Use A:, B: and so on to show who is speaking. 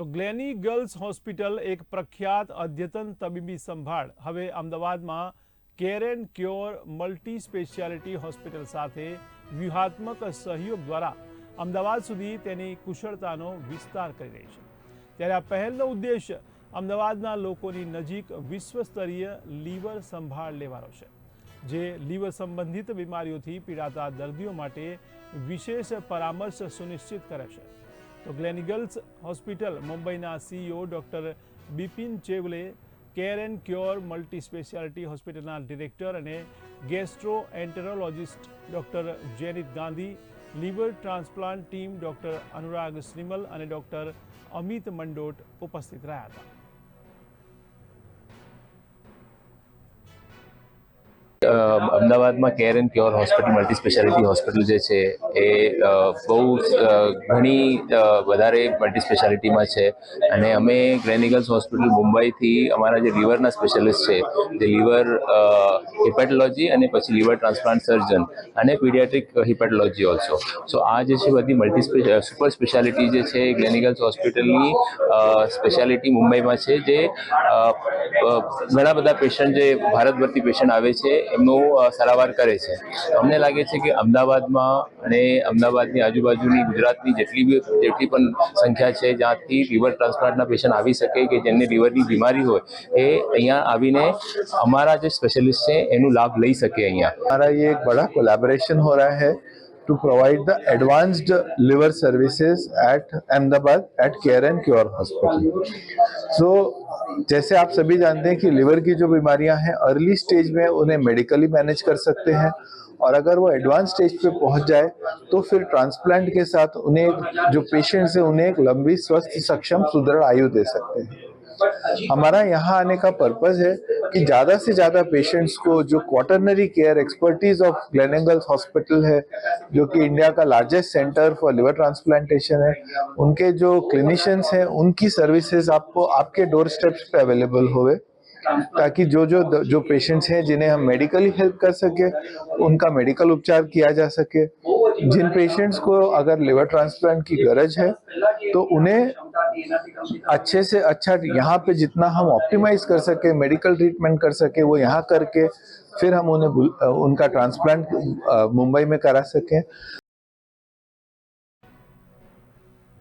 A: તો ગ્લેની girls hospital એક પ્રખ્યાત અદ્યતન તબીબી સંભાળ. હવે અમદાવાદમાં care and cure multi speciality hospital સાથે વ્યૂહાત્મક સહયોગ દ્વારા અમદાવાદ સુધી તેની કુશળતાનો વિસ્તાર કરી રહી છે. ત્યારે આ પહેલનો ઉદ્દેશ અમદાવાદના લોકોની નજીક વિશ્વસ્તરીય લીવર સંભાળ લેવાનો છે, જે લીવર સંબંધિત બીમારીઓથી પીડાતા દર્દીઓ માટે વિશેષ પરામર્શ સુનિશ્ચિત કરે છે. તો ગ્લેનિગલ્સ હોસ્પિટલ, મુંબઈના CEO doctor Bipin Chevale care and cure multi speciality હોસ્પિટલના ડિરેક્ટર અને gastroenterologist doctor Jenit Gandhi, liver transplant team doctor Anurag Shrimal અને ડૉક્ટર અમિત મંડોટ ઉપસ્થિત રહ્યા હતા.
B: અમદાવાદમાં care and cure hospital multi speciality hospital જે છે, એ બહુ ઘણી વધારે મલ્ટી સ્પેશિયાલિટીમાં છે. અને અમે ગ્રેનિગલ્સ હોસ્પિટલ મુંબઈથી અમારા જે લીવરના સ્પેશિયાલિસ્ટ છે, જે લીવર હિપેટોલોજી અને પછી લીવર ટ્રાન્સપ્લાન્ટ સર્જન અને પીડિયાટ્રિક હિપેટોલોજી ઓલ્સો સો આ જે છે બધી મલ્ટી સુપર સ્પેશિયાલિટી જે છે, એ ગ્લેનિગલ્સ હોસ્પિટલની સ્પેશિયાલિટી મુંબઈમાં છે, જે ઘણા બધા પેશન્ટ જે ભારતભરથી પેશન્ટ આવે છે એમનું સારાવાર કરે છે. અમને લાગે છે કે અમદાવાદમાં અને અમદાવાદની આજુબાજુની ગુજરાતની જેટલી બી, જેટલી પણ સંખ્યા છે, જ્યાંથી લિવર ટ્રાન્સપ્લાન્ટના પેશન્ટ આવી શકે કે જેમને લિવરની બીમારી હોય, એ અહીંયા આવીને અમારા જે સ્પેશિયલિસ્ટ છે, એનું લાભ લઈ શકે અહીંયા.
C: हमारा ये एक बड़ा कोलैबोरेशन हो रहा to provide the advanced liver services at Ahmedabad at care and cure hospital so जैसे आप सभी जानते हैं कि लिवर की जो बीमारियाँ हैं अर्ली स्टेज में उन्हें मेडिकली मैनेज कर सकते हैं और अगर वो एडवांस स्टेज पे पहुँच जाए तो फिर ट्रांसप्लांट के साथ उन्हें एक- जो पेशेंट्स हैं, उन्हें एक लंबी स्वस्थ, सक्षम, सुदृढ़ आयु दे सकते हैं। हमारा यहाँ आने का पर्पज है कि ज़्यादा से ज़्यादा पेशेंट्स को जो quaternary care expertise of Gleneagles hospital है, जो कि इंडिया का largest centre for liver transplantation है, उनके जो क्लिनिशियंस हैं, उनकी सर्विसेज़ आपको आपके डोर स्टेप्स पे अवेलेबल होवे, ताकि जो जो जो पेशेंट्स हैं, जिन्हें हम मेडिकली हेल्प कर सके, उनका मेडिकल उपचार किया जा सके जिन पेशेंट्स को अगर लिवर ट्रांसप्लांट की गरज है तो उन्हें अच्छे से अच्छा यहाँ पे जितना हम ऑप्टिमाइज कर सके मेडिकल ट्रीटमेंट कर सके, वो यहाँ करके फिर हम उन्हें उनका ट्रांसप्लांट मुंबई में करा सकें।